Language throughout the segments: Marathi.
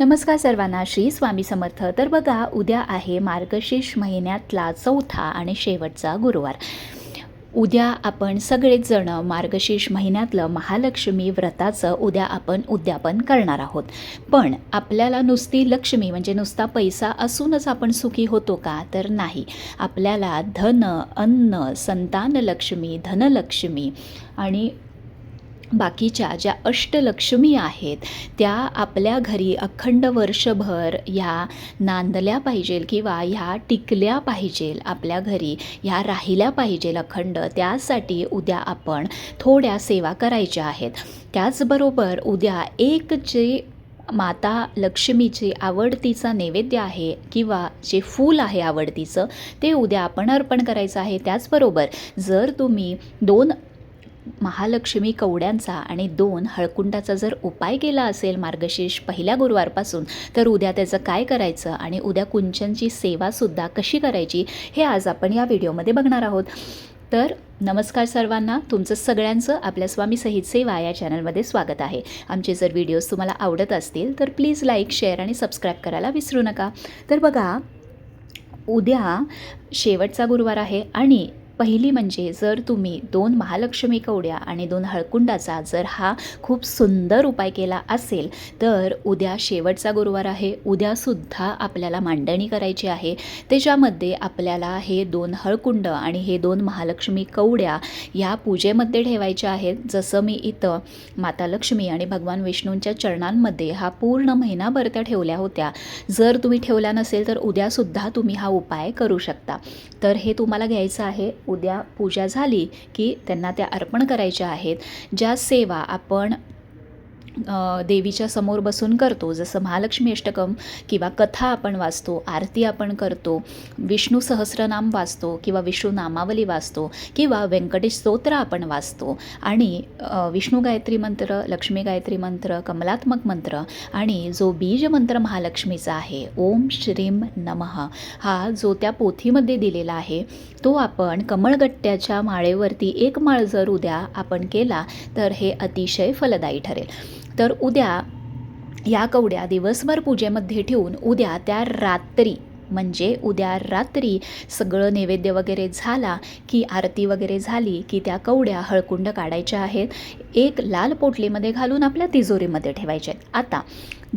नमस्कार सर्वांना श्री स्वामी समर्थ. तर बघा उद्या आहे मार्गशीर्ष महिन्यातला चौथा आणि शेवटचा गुरुवार. उद्या आपण सगळेच जण मार्गशीर्ष महिन्यातलं महालक्ष्मी व्रताचं उद्या आपण उद्यापन करणार आहोत. पण आपल्याला नुसती लक्ष्मी म्हणजे नुसता पैसा असूनच आपण सुखी होतो का? तर नाही. आपल्याला धन अन्न संतान लक्ष्मी धनलक्ष्मी आणि बाकीच्या ज्या अष्टलक्ष्मी आहेत त्या आपल्या घरी अखंड वर्षभर ह्या नांदल्या पाहिजेल किंवा ह्या टिकल्या पाहिजेल आपल्या घरी ह्या राहिल्या पाहिजेल अखंड त्यासाठी उद्या आपण थोड्या सेवा करायच्या आहेत. त्याचबरोबर उद्या एक जे माता लक्ष्मीची आवडतीचा नैवेद्य आहे किंवा जे फूल आहे आवडतीचं ते उद्या आपण अर्पण करायचं आहे. त्याचबरोबर जर तुम्ही दोन महालक्ष्मी कवड्यांचा आणि दोन हळकुंडाचा जर उपाय केला असेल मार्गशीर्ष पहिल्या गुरुवारपासून तर उद्या त्याचं काय करायचं आणि उद्या कुंचनची सेवासुद्धा कशी करायची हे आज आपण या व्हिडिओमध्ये बघणार आहोत. तर नमस्कार सर्वांना तुमचं सगळ्यांचं आपल्या स्वामी सहित सेवा या चॅनलमध्ये स्वागत आहे. आमचे जर व्हिडिओज तुम्हाला आवडत असतील तर प्लीज लाईक शेअर आणि सबस्क्राईब करायला विसरू नका. तर बघा उद्या शेवटचा गुरुवार आहे आणि पहिली म्हणजे जर तुम्ही दोन महालक्ष्मी कवड्या आणि दोन हळकुंडाचा जर हा खूप सुंदर उपाय केला असेल तर उद्या शेवटचा गुरुवार आहे. उद्यासुद्धा आपल्याला मांडणी करायची आहे. त्याच्यामध्ये आपल्याला हे दोन हळकुंड आणि हे दोन महालक्ष्मी कवड्या या पूजेमध्ये ठेवायच्या आहेत. जसं मी इथं माता लक्ष्मी आणि भगवान विष्णूंच्या चरणांमध्ये हा पूर्ण महिनाभर त्या ठेवल्या होत्या. जर तुम्ही ठेवल्या नसेल तर उद्यासुद्धा तुम्ही हा उपाय करू शकता. तर हे तुम्हाला घ्यायचं आहे. उद्या पूजा झाली की त्यांना त्या अर्पण करायच्या आहेत. ज्या सेवा आपण देवीच्या समोर बसून करतो. जसं महालक्ष्मी अष्टकम किंवा कथा आपण वाचतो आरती आपण करतो विष्णू सहस्रनाम वाचतो किंवा विष्णू नामावली वाचतो किंवा व्यंकटेश स्तोत्र आपण वाचतो. आणि विष्णू गायत्री मंत्र लक्ष्मी गायत्री मंत्र कमलात्मक मंत्र आणि जो बीज मंत्र महालक्ष्मीचा आहे ओम श्रीम नमः हा जो त्या पोथीमध्ये दिलेला आहे तो आपण कमळगट्ट्याच्या माळेवरती एक माळ जर उद्या आपण केला तर हे अतिशय फलदायी ठरेल. तर उद्या या कवड्या दिवसभर पूजेमध्ये ठेवून उद्या त्या रात्री म्हणजे उद्या रात्री सगळं नैवेद्य वगैरे झाला की आरती वगैरे झाली की त्या कवड्या हळकुंड काढायच्या आहेत. एक लाल पोटलीमध्ये घालून आपल्या तिजोरीमध्ये ठेवायच्या आहेत. आता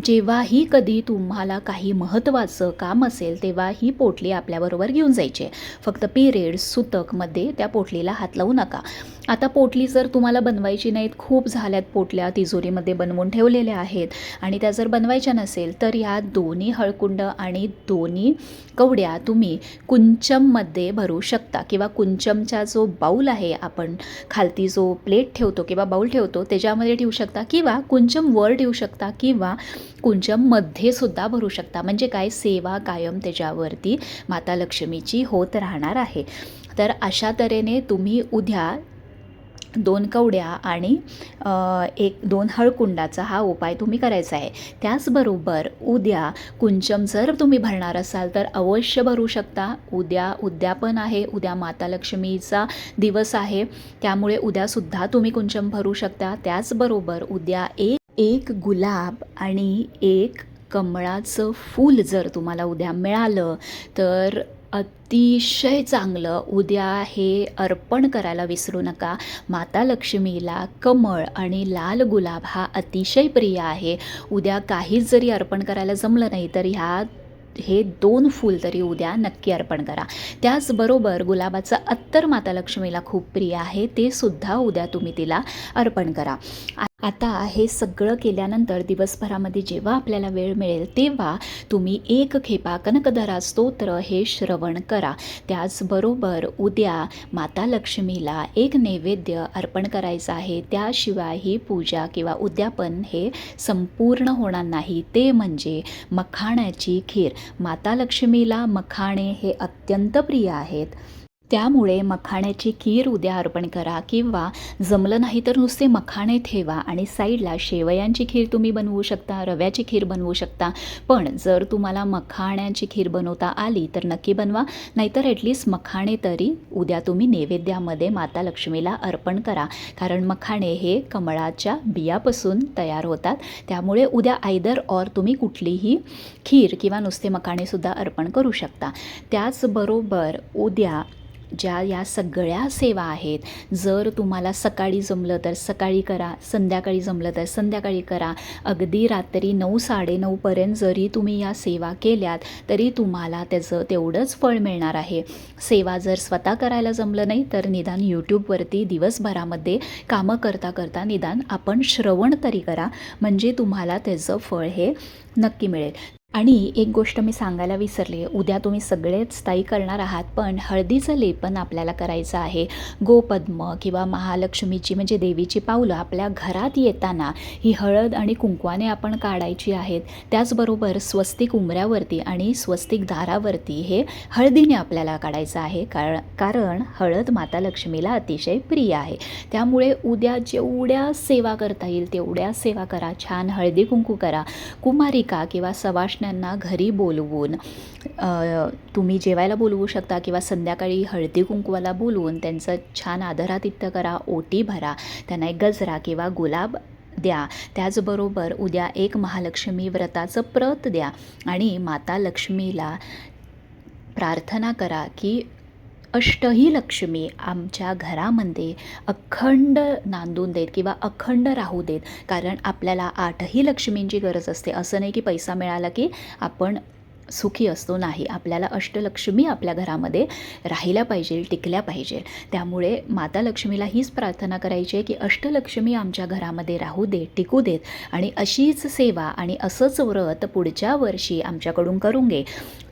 जेव्हाही कधी तुम्हाला काही महत्त्वाचं काम असेल तेव्हा ही पोटली आपल्याबरोबर घेऊन जायची. आहे फक्त पिरियड सुतकमध्ये त्या पोटलीला हात लावू नका. आता पोटली जर तुम्हाला बनवायची नाहीत खूप झाल्यात पोटल्या तिजोरीमध्ये बनवून ठेवलेल्या आहेत. आणि त्या जर बनवायच्या नसेल तर या दोन्ही हळकुंड आणि दोन्ही कवड्या तुम्ही कुंचममध्ये भरू शकता. किंवा कुंचमचा जो बाऊल आहे आपण खालती जो प्लेट ठेवतो किंवा बाऊल ठेवतो त्याच्यामध्ये ठेवू शकता किंवा कुंचम वर ठेवू शकता किंवा कुंचममध्ये सुद्धा भरू शकता. म्हणजे काय? सेवा कायम त्याच्यावरती माता लक्ष्मीची होत राहणार आहे. तर अशा तऱ्हेने तुम्ही उद्या दोन कवड्या आणि एक दोन हळकुंडाचा हा उपाय तुम्ही करायचा आहे. त्याचबरोबर उद्या कुंचम जर तुम्ही भरणार असाल तर अवश्य भरू शकता. उद्या उद्यापन आहे. उद्या माता लक्ष्मीचा दिवस आहे. त्यामुळे उद्यासुद्धा तुम्ही कुंचम भरू शकता. त्याचबरोबर उद्या एक एक गुलाब आणि एक कमळाचं फूल जर तुम्हाला उद्या मिळालं तर अतिशय चांगलं उद्या हे अर्पण करायला विसरू नका. माता लक्ष्मीला कमळ आणि लाल गुलाब हा अतिशय प्रिय आहे. उद्या काहीच जरी अर्पण करायला जमलं नाही तर ह्या हे दोन फूल तरी उद्या नक्की अर्पण करा. त्याचबरोबर गुलाबाचं अत्तर माता लक्ष्मीला खूप प्रिय आहे ते सुद्धा उद्या तुम्ही तिला अर्पण करा. आ- आता हे सगळं केल्यानंतर दिवसभरामध्ये जेव्हा आपल्याला वेळ मिळेल तेव्हा तुम्ही एक खेपा कनकधरा स्तोत्र हे श्रवण करा. त्याचबरोबर उद्या माता लक्ष्मीला एक नैवेद्य अर्पण करायचं आहे. त्याशिवाय ही पूजा किंवा उद्यापन हे संपूर्ण होणार नाही. ते म्हणजे मखाण्याची खीर. माता लक्ष्मीला मखाणे हे अत्यंत प्रिय आहेत. त्यामुळे मखाण्याची खीर उद्या अर्पण करा किंवा जमलं नाही तर नुसते मखाणे ठेवा आणि साईडला शेवयांची खीर तुम्ही बनवू शकता रव्याची खीर बनवू शकता. पण जर तुम्हाला मखाण्याची खीर बनवता आली तर नक्की बनवा नाहीतर ॲटलिस्ट मखाणे तरी उद्या तुम्ही नैवेद्यामध्ये माता लक्ष्मीला अर्पण करा. कारण मखाणे हे कमळाच्या बियापासून तयार होतात. त्यामुळे उद्या आयदर ऑर तुम्ही कुठलीही खीर किंवा नुसते मखाणेसुद्धा अर्पण करू शकता. त्याचबरोबर उद्या ज्या या सगळ्या सेवा आहेत जर तुम्हाला सकाळी जमलं तर सकाळी करा संध्याकाळी जमलं तर संध्याकाळी करा. अगदी रात्री नऊ साडेनऊपर्यंत जरी तुम्ही या सेवा केल्यात तरी तुम्हाला त्याचं तेवढंच फळ मिळणार आहे. सेवा जर स्वतः करायला जमलं नाही तर निदान यूट्यूबवरती दिवसभरामध्ये कामं करता करता निदान आपण श्रवण तरी करा. म्हणजे तुम्हाला त्याचं फळ हे नक्की मिळेल. आणि एक गोष्ट मी सांगायला विसरले उद्या तुम्ही सगळेच ताई करणार आहात पण हळदीचं लेपन आपल्याला करायचं आहे. गोपद्म किंवा महालक्ष्मीची म्हणजे देवीची पावलं आपल्या घरात येताना ही हळद आणि कुंकवाने आपण काढायची आहेत. त्याचबरोबर स्वस्तिक उमऱ्यावरती आणि स्वस्तिक दारावरती हे हळदीने आपल्याला काढायचं आहे कारण कारण हळद माता लक्ष्मीला अतिशय प्रिय आहे. त्यामुळे उद्या जेवढ्या सेवा करता येईल तेवढ्या सेवा करा. छान हळदी कुंकू करा. कुमारिका किंवा कृष्णांना घरी बोलवून तुम्ही जेवायला बोलवू शकता किंवा संध्याकाळी हळदी कुंकवाला बोलवून त्यांचं छान आदरातिथ्य करा ओटी भरा त्यांना एक गजरा किंवा गुलाब द्या. त्याचबरोबर उद्या एक महालक्ष्मी व्रताचं प्रत द्या आणि माता लक्ष्मीला प्रार्थना करा की अष्टही लक्ष्मी आमच्या घरामध्ये अखंड नांदून देत किंवा अखंड राहू देत. कारण आपल्याला आठही लक्ष्मींची गरज असते. असं नाही की पैसा मिळाला की आपण सुखी असतो नाही. आपल्याला अष्टलक्ष्मी आपल्या घरामध्ये राहिल्या पाहिजे टिकल्या पाहिजे. त्यामुळे माता लक्ष्मीला हीच प्रार्थना करायची आहे की अष्टलक्ष्मी आमच्या घरामध्ये राहू देत टिकू देत आणि अशीच सेवा आणि असंच व्रत पुढच्या वर्षी आमच्याकडून करून घे.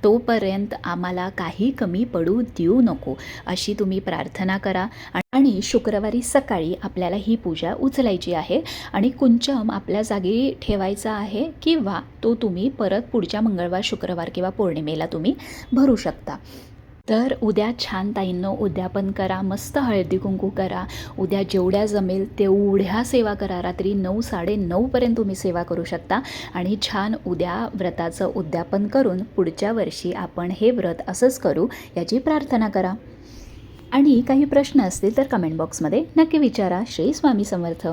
तोपर्यंत आम्हाला काही कमी पडू देऊ नको. अशी तुम्ही प्रार्थना करा आणि शुक्रवारी सकाळी आपल्याला ही पूजा उचलायची आहे आणि कुंचम आपल्या जागी ठेवायचा आहे किंवा तो तुम्ही परत पुढच्या मंगळवार शुक्रवार किंवा पौर्णिमेला तुम्ही भरू शकता. तर उद्या छान ताईंनो उद्यापन करा मस्त हळदी कुंकू करा. उद्या जेवढ्या जमेल तेवढ्या सेवा करा. रात्री नऊ साडे नऊपर्यंत तुम्ही सेवा करू शकता. आणि छान उद्या व्रताचं उद्यापन करून पुढच्या वर्षी आपण हे व्रत असंच करू याची प्रार्थना करा. आणि काही प्रश्न असतील तर कमेंट बॉक्समध्ये नक्की विचारा. श्री स्वामी समर्थ.